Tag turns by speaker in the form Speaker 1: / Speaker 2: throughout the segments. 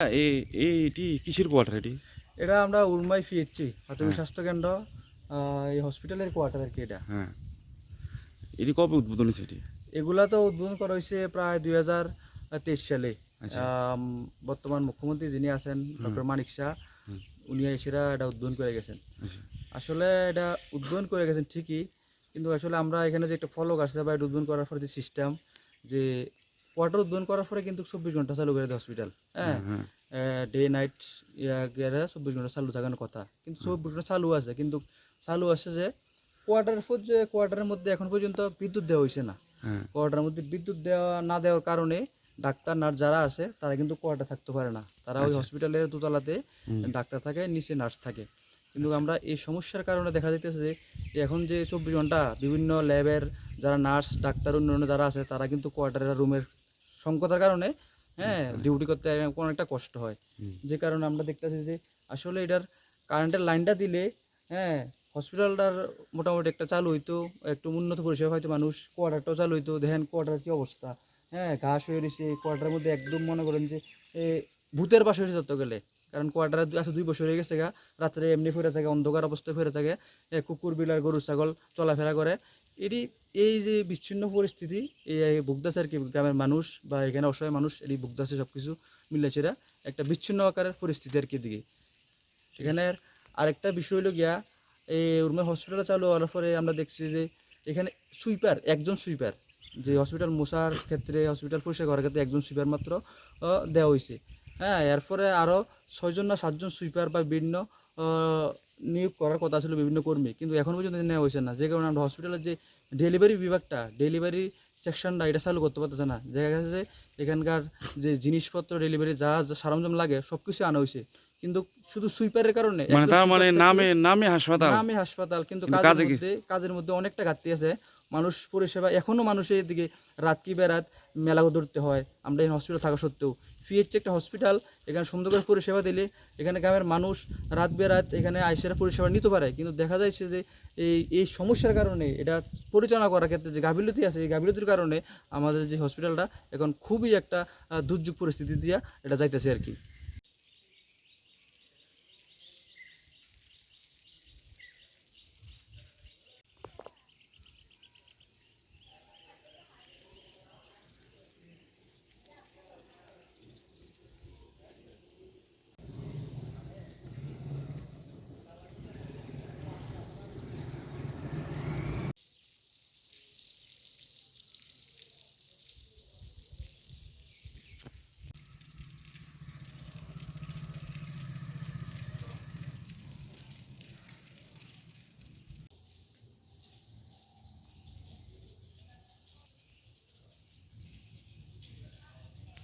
Speaker 1: এই এইটি কিসের কোয়ার্টার এটি?
Speaker 2: এটা আমরা উর্মাই ফিয়েছি প্রাথমিক
Speaker 1: হ্যাঁ।
Speaker 2: স্বাস্থ্য কেন্দ্র আহ, এই হসপিটালের কোয়ার্টার আর কি এটা।
Speaker 1: হ্যাঁ। এটি কবে উদ্বোধন হয়েছে এটি?
Speaker 2: এগুলা তো উদ্বোধন করা হয়েছে প্রায় দুই হাজার তেইশ সালে।
Speaker 1: আচ্ছা।
Speaker 2: বর্তমান মুখ্যমন্ত্রী যিনি আছেন ডক্টর মানিক শাহ উনি এসেরা এটা উদ্বোধন করে গেছেন।
Speaker 1: আচ্ছা।
Speaker 2: আসলে এটা উদ্বোধন করে গেছেন ঠিকই কিন্তু আসলে আমরা এখানে যে একটা ফলক আসছে বা এটা উদ্বোধন করার পরে যে সিস্টেম যে কোয়ার্টার উদ্বোধন করার পরে কিন্তু চব্বিশ ঘণ্টা চালু করে দেয় হসপিটাল হ্যাঁ?
Speaker 1: হ্যাঁ
Speaker 2: ডে নাইট গেলে চব্বিশ ঘণ্টা চালু থাকার কথা। কিন্তু চব্বিশ ঘণ্টা চালু আছে কিন্তু চালু আছে যে কোয়ার্টার যে কোয়ার্টারের মধ্যে এখন পর্যন্ত বিদ্যুৎ দেওয়া হয়েছে না।
Speaker 1: হ্যাঁ।
Speaker 2: কোয়ার্টারের মধ্যে বিদ্যুৎ দেওয়া না দেওয়ার কারণে ডাক্তার নার্স যারা আছে তারা কিন্তু কোয়ার্টার থাকতে পারে না। তারা ওই হসপিটালের দোতলাতে ডাক্তার থাকে নিচে নার্স থাকে। কিন্তু আমরা এই সমস্যার কারণে দেখা যাইতেছে যে এখন যে চব্বিশ ঘণ্টা বিভিন্ন ল্যাবের যারা নার্স ডাক্তার অন্যান্য যারা আছে তারা কিন্তু কোয়ার্টারের রুমের সংকটের কারণে হ্যাঁ ডিউটি করতে কোনো একটা কষ্ট হয়। যে কারণে আমরা দেখতেছি যে আসলে এটার কারেন্টের লাইনটা দিলে হ্যাঁ হসপিটালটার মোটামুটি একটা চালু হইতো একটু উন্নত পরিষেবা হয়তো মানুষ কোয়ার্টারটাও চালু হইতো দেখেন কোয়ার্টার কী অবস্থা হ্যাঁ ঘাস হয়ে রয়েছে কোয়ার্টারের মধ্যে একদম মনে করেন যে ভূতের পাশে হয়েছে তত গেলে কারণ কোয়ার্টারে আছে দুই বছর হয়ে গেছে গা রাত্রে এমনি ফিরে থাকে অন্ধকার অবস্থায় ফিরে থাকে কুকুর বিলার গরু ছাগল চলাফেরা করে। এটি এই যে বিচ্ছিন্ন পরিস্থিতি এই ভুগদাসে আর কি, গ্রামের মানুষ বা এখানে অসহায় মানুষ, এটি ভুগদাসে সব কিছু মিলেছেরা একটা বিচ্ছিন্ন আকারের পরিস্থিতি আর কি দিকে এখানে আরেকটা বিষয় হলো গিয়া এই উর্মে হসপিটালে চালু হওয়ার পরে আমরা দেখছি যে এখানে সুইপার একজন সুইপার যে হসপিটাল মোছার ক্ষেত্রে হসপিটাল পরিষ্কার করার ক্ষেত্রে একজন সুইপার মাত্র দেওয়া হয়েছে হ্যাঁ এরপরে আরও ছয়জন না সাতজন সুইপার বা বিভিন্ন নিয়োগ করার কথা ছিল বিভিন্ন কর্মী, কিন্তু এখন পর্যন্ত নেওয়া হয়েছে না। যে কারণে আমরা হসপিটালের যে ডেলিভারি বিভাগটা ডেলিভারি সেকশনটা এটা চালু করতে পারতেছে না। দেখা গেছে যে এখানকার যে জিনিসপত্র ডেলিভারি যা সরঞ্জাম লাগে সব কিছু আনা হয়েছে। কিন্তু শুধু সুইপারের কারণে
Speaker 1: মানে তার মানে নামে নামে হাসপাতাল।
Speaker 2: নামে হাসপাতাল কিন্তু কাজের মধ্যে কাজের মধ্যে অনেকটা ঘাটতি আছে। মানুষ পরিষেবা এখনও মানুষের দিকে রাত কি বেরাত মেলা ধরতে হয়। আমরা এই হসপিটাল থাকা সত্ত্বেও। ফিএইচ একটা হসপিটাল এখানে সুন্দর করে পরিষেবা দিলে এখানে গ্রামের মানুষ রাত বেরাত এখানে আইসেরা পরিষেবা নিতে পারে। কিন্তু দেখা যাচ্ছে যে এই এই সমস্যার কারণে, এটা পরিচালনা করার ক্ষেত্রে যে গাফিলতি আছে, এই গাফিলতির কারণে আমাদের যে হসপিটালটা এখন খুবই একটা দুর্যোগ পরিস্থিতি দিয়া এটা যাইতেছে আর কি।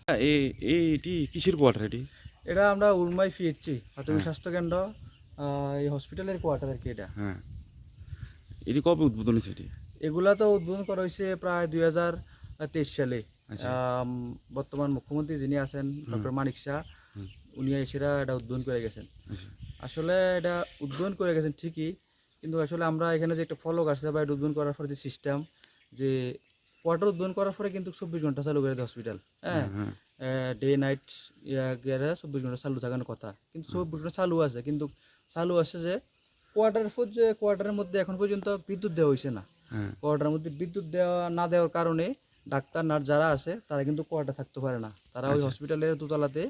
Speaker 1: হ্যাঁ, এইটি কিসের কোয়ার্টার এটি?
Speaker 2: এটা আমরা উর্মাই ফিয়েছি প্রাথমিক
Speaker 1: হ্যাঁ।
Speaker 2: স্বাস্থ্য কেন্দ্র আহ, এই হসপিটালের কোয়ার্টার আর কি এটা।
Speaker 1: হ্যাঁ। এটি কবে উদ্বোধন হয়েছে এটি?
Speaker 2: এগুলা তো উদ্বোধন করা হয়েছে প্রায় দুই হাজার তেইশ সালে।
Speaker 1: আচ্ছা।
Speaker 2: বর্তমান মুখ্যমন্ত্রী যিনি আছেন ডক্টর মানিক শাহ উনি এসেরা এটা উদ্বোধন করে গেছেন।
Speaker 1: আচ্ছা।
Speaker 2: আসলে এটা উদ্বোধন করে গেছেন ঠিকই কিন্তু আসলে আমরা এখানে যে একটা ফলক আসছে বা এটা উদ্বোধন করার পরে যে সিস্টেম যে কোয়ার্টার উদ্বোধন করার পরে কিন্তু চব্বিশ ঘণ্টা চালু করে দেয় হসপিটাল হ্যাঁ?
Speaker 1: হ্যাঁ
Speaker 2: ডে নাইট গেলে চব্বিশ ঘণ্টা চালু থাকার কথা। কিন্তু চব্বিশ ঘণ্টা চালু আছে কিন্তু চালু আছে যে কোয়ার্টার যে কোয়ার্টারের মধ্যে এখন পর্যন্ত বিদ্যুৎ দেওয়া হয়েছে না।
Speaker 1: হ্যাঁ।
Speaker 2: কোয়ার্টারের মধ্যে বিদ্যুৎ দেওয়া না দেওয়ার কারণে ডাক্তার নার্স যারা আছে তারা কিন্তু কোয়ার্টার থাকতে পারে না। তারা ওই হসপিটালের দোতলাতে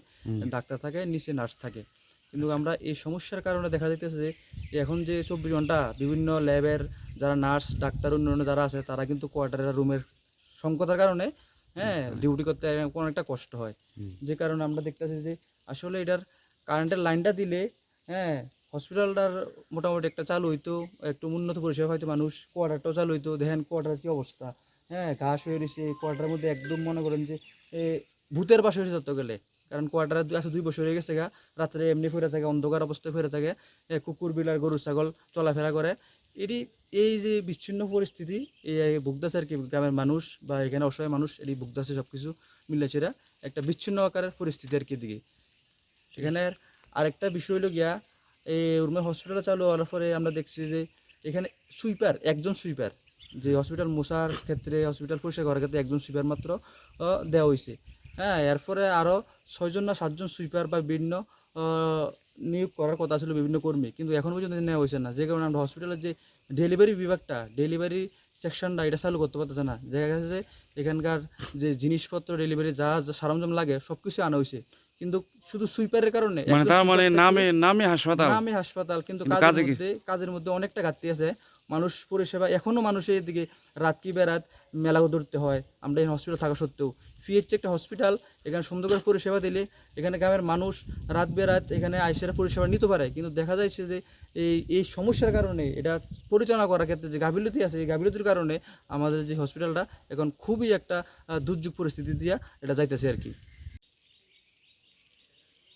Speaker 2: ডাক্তার থাকে নিচে নার্স থাকে। কিন্তু আমরা এই সমস্যার কারণে দেখা যাইতেছে যে এখন যে চব্বিশ ঘণ্টা বিভিন্ন ল্যাবের যারা নার্স ডাক্তার অন্যান্য যারা আছে তারা কিন্তু কোয়ার্টারের রুমের সংকটের কারণে হ্যাঁ ডিউটি করতে কোনো একটা কষ্ট হয়। যে কারণে আমরা দেখতেছি যে আসলে এটার কারেন্টের লাইনটা দিলে হ্যাঁ হসপিটালটার মোটামুটি একটা চালু হইতো একটু উন্নত পরিষেবা হয়তো মানুষ কোয়ার্টারটাও চালু হইতো দেখেন কোয়ার্টারের কী অবস্থা। হ্যাঁ ঘাস হয়ে রয়েছে কোয়ার্টারের মধ্যে একদম মনে করেন যে এ, ভূতের পাশে হয়েছে তত গেলে কারণ কোয়ার্টারে আছে দুই বছর হয়ে গেছে গা রাত্রে এমনি ফিরে থাকে অন্ধকার অবস্থায় ফিরে থাকে এ, কুকুর বিলার গরু ছাগল চলাফেরা করে। এটি এই যে বিচ্ছিন্ন পরিস্থিতি এই ভুগদাসে আর কি, গ্রামের মানুষ বা এখানে অসহায় মানুষ এই ভুগদাসে সব কিছু মিলেছেরা একটা বিচ্ছিন্ন আকারের পরিস্থিতি আর কি দিকে এখানে আরেকটা বিষয় হলো গিয়া এই উর্মে হসপিটালে চালু হওয়ার পরে আমরা দেখছি যে এখানে সুইপার একজন সুইপার যে হসপিটাল মোছার ক্ষেত্রে হসপিটাল পরিষ্কার করার ক্ষেত্রে একজন সুইপার মাত্র দেওয়া হয়েছে হ্যাঁ এরপরে আরও ছয়জন না সাতজন সুইপার বা বিভিন্ন নিয়োগ করার কথা ছিল বিভিন্ন কর্মী কিন্তু এখন পর্যন্ত নেওয়া হয়েছে না। যে কারণে আমরা হসপিটালের যে ডেলিভারি বিভাগটা ডেলিভারি সেকশনটা এটা চালু করতে পারতেছে না। দেখা গেছে যে এখানকার যে জিনিসপত্র ডেলিভারি যা যা সরঞ্জাম লাগে সব কিছু আনা হয়েছে। কিন্তু শুধু সুইপারের কারণে
Speaker 1: মানে তার মানে নামে নামে হাসপাতাল?
Speaker 2: নামে হাসপাতাল কিন্তু
Speaker 1: কিন্তু
Speaker 2: কাজের মধ্যে কাজের মধ্যে অনেকটা ঘাটতি আছে। মানুষ পরিষেবা এখনও মানুষের দিকে রাত কি বেরাত মেলা ধরতে হয়। আমরা এই হসপিটাল থাকা সত্ত্বেও। ফিএইচ একটা হসপিটাল এখানে সুন্দর করে পরিষেবা দিলে এখানে গ্রামের মানুষ রাত বেরাত এখানে আইসেরা পরিষেবা নিতে পারে। কিন্তু দেখা যাচ্ছে যে এই এই সমস্যার কারণে, এটা পরিচালনা করার ক্ষেত্রে যে গাফিলতি আছে, এই গাফিলতির কারণে আমাদের যে হসপিটালটা এখন খুবই একটা দুর্যোগ পরিস্থিতি দিয়া এটা যাইতেছে আর কি।